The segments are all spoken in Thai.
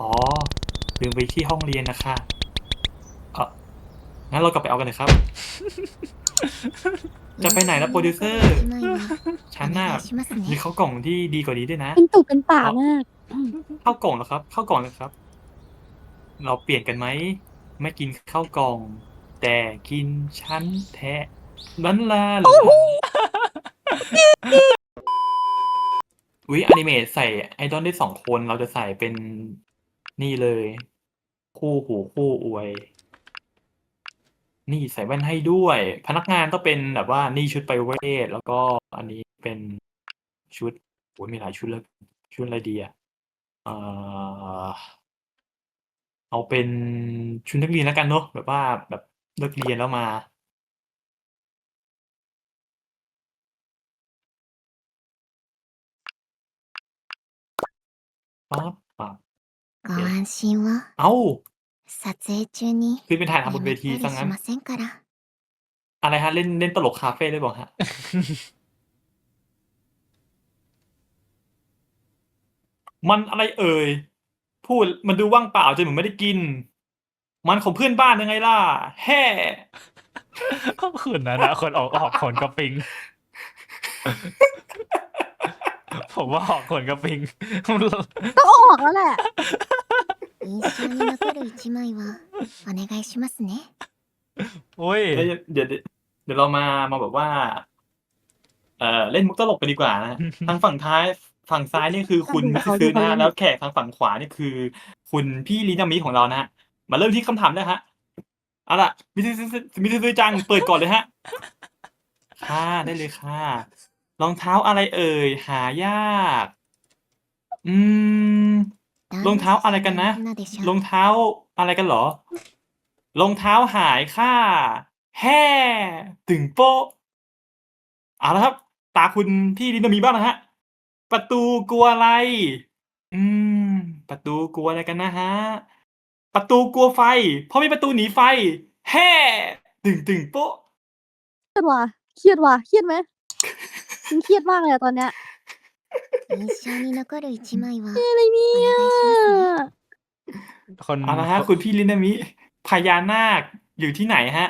อ๋อ ลืมไปที่ห้องเรียนนะคะเอองั้นเรากลับไปเอากันเลยครับ จะไปไหนนะโปรดิวเซอร์ ฉันน่ะมีข้าวกล่องที่ดีกว่านี้ด้วยนะ เป็นตุเป็นป่ามากอืมข้าวกล่องเหรอครับ ข้าวกล่องนะครับ เราเปลี่ยนกันไหม ไม่กินข้าวกล่อง แต่กินชั้นแทะนั้นล่ะเหรอวิอนิเมตใส่ไอดอลได้สองคน เราจะใส่เป็น นี่เลย คู่หูคู่อวย นี่ใส่แว่นให้ด้วย พนักงานก็เป็นแบบว่านี่ชุดไปเวท แล้วก็อันนี้เป็นชุดโอ้ยมีหลายชุดเลยชุดอะไรดีอะเออเอาเป็นชุดนักเรียนแล้วกันเนอะแบบว่าแบบเลิกเรียนแล้วมาปั๊บปั๊บ ご安心を เอ้า 撮影中に คือเป็นถ่ายทำบนเว 眠った ที り ซะงั้ し น ませんから อะไรฮะ เล่นเล่นตลกคาเฟ่ได้บอกฮะ มันอะไรเอ่ย พูดมันดูว่างเปล่าจนเหมือนไม่ได้กิน มันของเพื่อนบ้านยังไงล่ะ แฮ่ คืนนั้นนะคนออกออกขนกระปิง ผมว่าออกขนกระปิง ต้องเอาออกแล้วแหละ 印象に残る一枚はお願いしますね โอ้ย เอ้ยเดี๋ยวเดี๋ยวเดี๋ยวเรามามาแบบว่า เอ่อเล่นมุกตลกกันดีกว่านะ ทางฝั่งท้ายฝั่งซ้ายนี่คือคุณ ดูเขา ซื้อ ดู นะ เขา แล้วแขกทางฝั่งขวานี่คือ คุณพี่ลินามิของเรานะฮะมาเริ่มที่คำถามเลยฮะเอาล่ะมิสซิมิสซิจังเปิดก่อนเลยฮะ ค่ะได้เลยค่ะ รองเท้าอะไรเอ่ย หายาก อืม รองเท้าอะไรกันนะ รองเท้าอะไรกันเหรอ รองเท้าหายค่า แห่ถึงโป๊ะเอาละครับ ตาคุณพี่ดินมีบ้างนะฮะ ประตูกลัวอะไร อืม ประตูกลัวอะไรกันนะฮะ ประตูกลัวไฟ เพราะมีประตูหนีไฟ แห่ ตึงตึงโปะเครียดว่ะเครียดว่ะเครียดไหม ฉันเครียดมากเลยอะตอนเนี้ย 印象に残る一枚は อะไรเนี่ย คน เอาละฮะ คุณพี่ลินามิ พญานาคอยู่ที่ไหนฮะ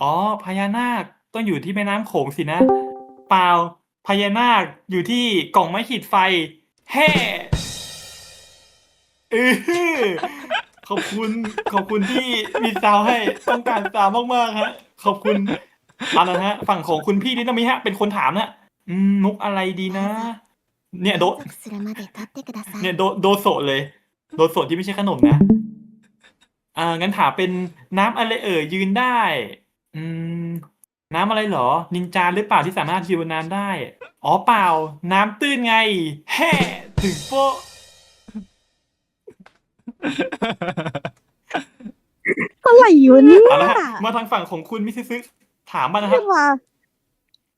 อ๋อ พญานาคต้องอยู่ที่แม่น้ำโขงสินะ เปล่า พญานาคอยู่ที่กล่องไม้ขีดไฟ แฮ่เออขอบคุณ ขอบคุณที่มีซาวให้ต้องการซาวมากๆฮะ ขอบคุณเอาละฮะ ฝั่งของคุณพี่ลินามิฮะ เป็นคนถามนะ อืม มุกอะไรดีนะ เนี่ยโด 満足するまで立ってください เนี่ยโดโดโซะเลย โดโซะที่ไม่ใช่ขนมนะ อ่า งั้นถามเป็นน้ำอะไรเอ่ยยืนได้ อืม น้ำอะไรเหรอ นินจาหรือเปล่าที่สามารถยืนบนน้ำได้ อ๋อเปล่า น้ำตื้นไง แฮ่ถึงโป๊ะ อะไรอยู่เนี่ย เอาละฮะมาทางฝั่งของคุณมิซิซึถามมานะ เค ค รี รั ย บ ดว่ะ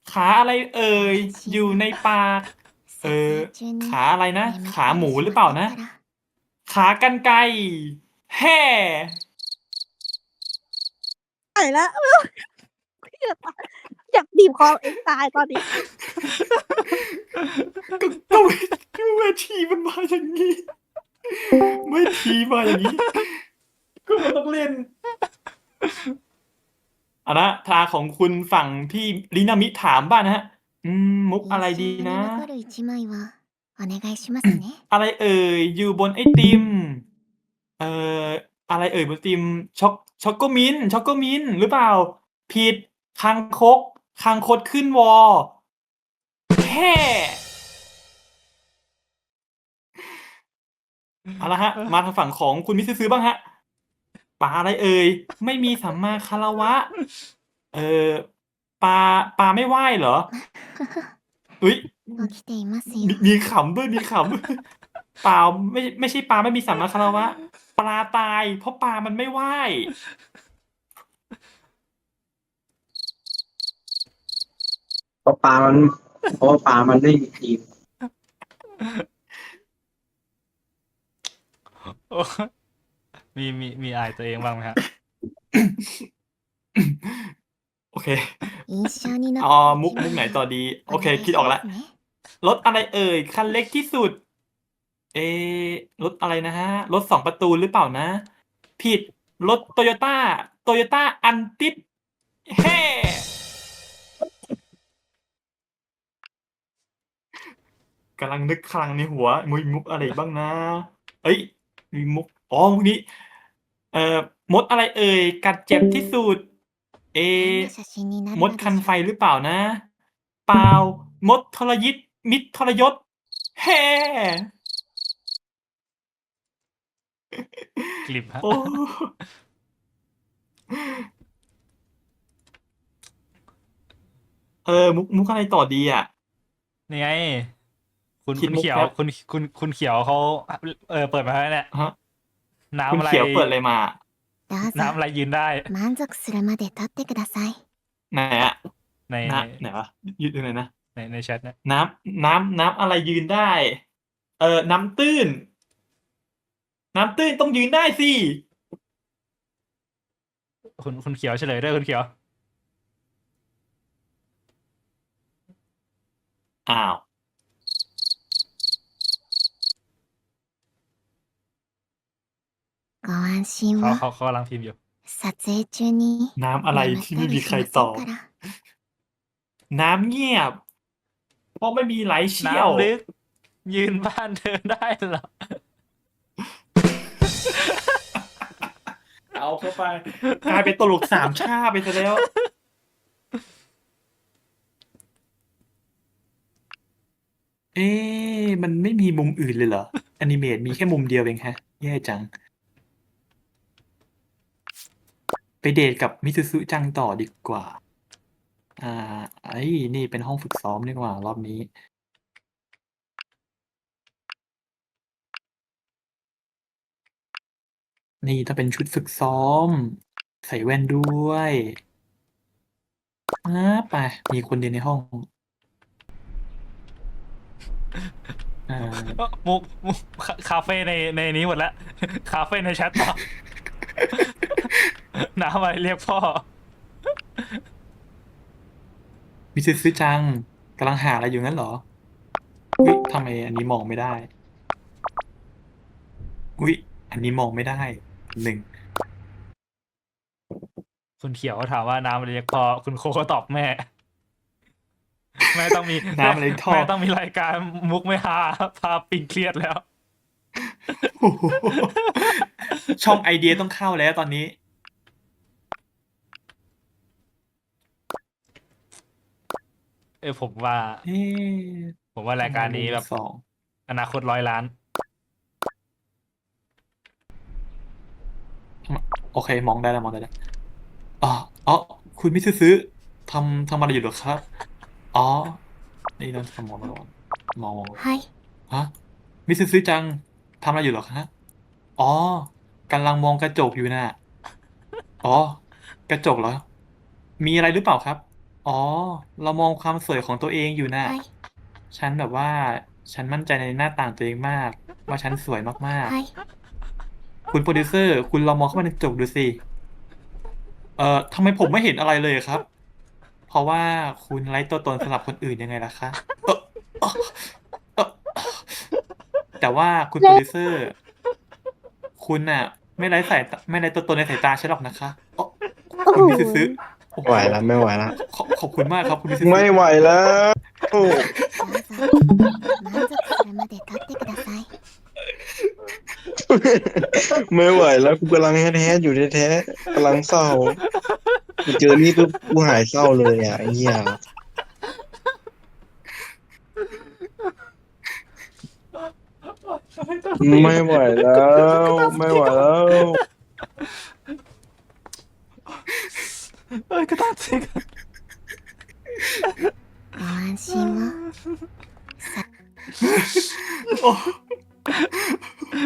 ขาอะไรเอ่ยอยู่ในปาก เออ ขาอะไรนะ ขาหมูหรือเปล่านะ ขากรรไกรแห่ ตายแล้วอยากดีบคอเองตายตอนนี้ ก็ก็เวก็เวทีมันมาอย่างนี้ เวทีมาอย่างนี้ ก็มันต้องเล่น อานะทาของคุณฝั่งพี่ลินามิถามบ้างนะฮะ อืม มุกอะไรดีนะ 印象に残る一枚はお願いしますね อะไรเอ่ย อยู่บนไอติม เอ่อ อะไรเอ่ยบนไอติม ช็อกช็อกโกมินช็อกโกมินหรือเปล่า ผิดคางคกคางคดขึ้นวอแฮ่เอาละฮะ มาทางฝั่งของคุณมิสซื้อบ้างฮะ ปลาอะไรเอ่ย ไม่มีสัมมาคารวะ เออปลาปลาไม่ไหวเหรออุ้ย 起きています มี よ มีขำด้วยมีขำ เปล่าไม่ไม่ใช่ปลาไม่มีสัมมาคารวะ ปลาตาย เพราะปลามันไม่ว่าย เพราะปลามันเพราะว่าปลามันไม่มีทีม โอ้ มีมีมีอายตัวเองบ้างไหมฮะ โอเค 印象に残 อ๋อ る มุก 一 มุกไหน 枚 ต่อ は ดี お โอเค 願い คิด し ออก ま แล้ว すね รถอะไรเอ่ย คันเล็กที่สุด เอะรถอะไรนะฮะ รถสองประตูหรือเปล่านะ ผิด รถโตโยต้า โตโยต้าอันติดแฮ่กำลังนึกคลังในหัวมุยมุกอะไรบ้างนะ เอ้ย มีมุก อ๋อมุกนี้ เอ่อ มดอะไรเอ่ย กัดเจ็บที่สุด เอะ どんな写真になる ม の ด で คัน し ไฟ ょう หรือเปล่านะ เปล่า มดทรยิตมิตรทรยศแฮ่ กลิบฮะ โอ้ เออ มุกมุกอะไรต่อดีอ่ะ นี่ไง คุณ คิด คุณ มุก เขียว แป๊บ คุณคุณคุณเขียวเขาเออเปิดมาแล้วเนี่ย ฮะ น้ำ คุณ อะไร เขียวเปิดอะไรมา どう น้ำ ぞ อะไรยืนได้ 満足するまで立ってください ไหนอะ ใน น้ ใน ำไหนวะยืนตรงไหนนะ ในในแชทเนี่ย น้ำน้ำน้ำอะไรยืนได้ เออ น้ำตื้น น้ำตื้นต้องยืนได้สิ คุณคุณเขียวเฉลยด้วยคุณเขียว อ้าว ご安心 เขา を เขาเขากำลังพิมพ์อยู่ 撮影中に น้ำอะไร 眠っ ที่ た ไม่มี り ใค し ร ませ ตอน บ から น้ำเงียบ เพราะไม่มีไหลเชี่ยว น้ำลึก ยืนบ้านเธอได้เหรอ เอาเข้าไป กลายเป็นตลกสามชาไปซะแล้ว เอ๊ะมันไม่มีมุมอื่นเลยเหรอแอนิเมตมีแค่มุมเดียวเองฮะ แย่จัง ไปเดทกับมิซูซุจังต่อดีกว่า อ่า ไอ้ยนี่เป็นห้องฝึกซ้อมดีกว่า รอบนี้ นี่ถ้าเป็นชุดฝึกซ้อม ใส่แว่นด้วยอ่าไป มีคนเดียวในห้อง อ่า มุกมุกคาคาเฟ่ในในนี้หมดแล้วคาเฟ่ในแชทต่อ น้ำอะไรเรียกพ่อ มิซึซึจังกำลังหาอะไรอยู่งั้นเหรออุ้ยทำไมอันนี้มองไม่ได้อุ้ยอันนี้มองไม่ได้หนึ่งคุณเขียวถามว่าน้ำอะไรเรียกพ่อ คุณโคก็ตอบแม่ แม่ต้องมีน้ำอะไรท่อแม่ต้องมีรายการมุกไม่ฮาพาปิงเครียดแล้ว โอ้โหช่องไอเดียต้องเข้าแล้วตอนนี้ เออผมว่า เอ๊ะผมว่ารายการนี้แบบ สองอนาคตร้อยล้าน โอเค มองได้แล้วมองได้แล้วอ๋ออ๋อคุณมิซึซึทำทำอะไรอยู่เหรอครับ อ๋อ นี่เราทำมองมองมองมองはいฮะมิซึซึจังทำอะไรอยู่เหรอคะอ๋อกำลังมองกระจกอยู่น่ะ อ๋อ กระจกเหรอ มีอะไรหรือเปล่าครับ อ๋อ เรามองความสวยของตัวเองอยู่น่ะใฉันแบบว่า ฉันมั่นใจในหน้าต่างตัวเองมาก ว่าฉันสวยมากใๆคุณโปรดิวเซอร์ คุณลองมองเข้ามาในกระจกดูสิ เอ่อทำไมผมไม่เห็นอะไรเลยครับ เพราะว่าคุณไร้ตัวตนสำหรับคนอื่นยังไงล่ะคะเออเออแต่ว่าคุณโปรดิวเซอร์ คุณน่ะ ไม่ไร้สายไม่ไร้ตัวตนในสายตาฉันหรอกนะคะเออคุณมีซื้อ อ้โ ไหวแล้วไม่ไหวแล้ว ขอขอบคุณมากครับคุณมิซึซึ ไม่ไหวแล้วโอ้ どうぞ満足するまで立ってください ไม่ไหวแล้วกูกำลังแท้ๆอยู่แท้ๆกำลังเศร้ากูเจอนี่ปุ๊บกูหายเศร้าเลยอ่ะไอ้เหี้ยไม่ไหวแล้ว ไม่ไหวแล้ว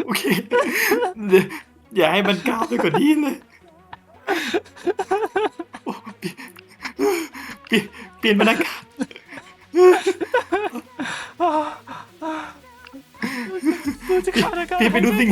โอเคเดี๋ยวอย่าให้มันก้าวไปกว่านี้เลยโอ้เปลี่ยนเปลี่ยนเปลี่ยนบรรยากาศกูจะข้าราการเปลี่ยนไปดูสิ่ง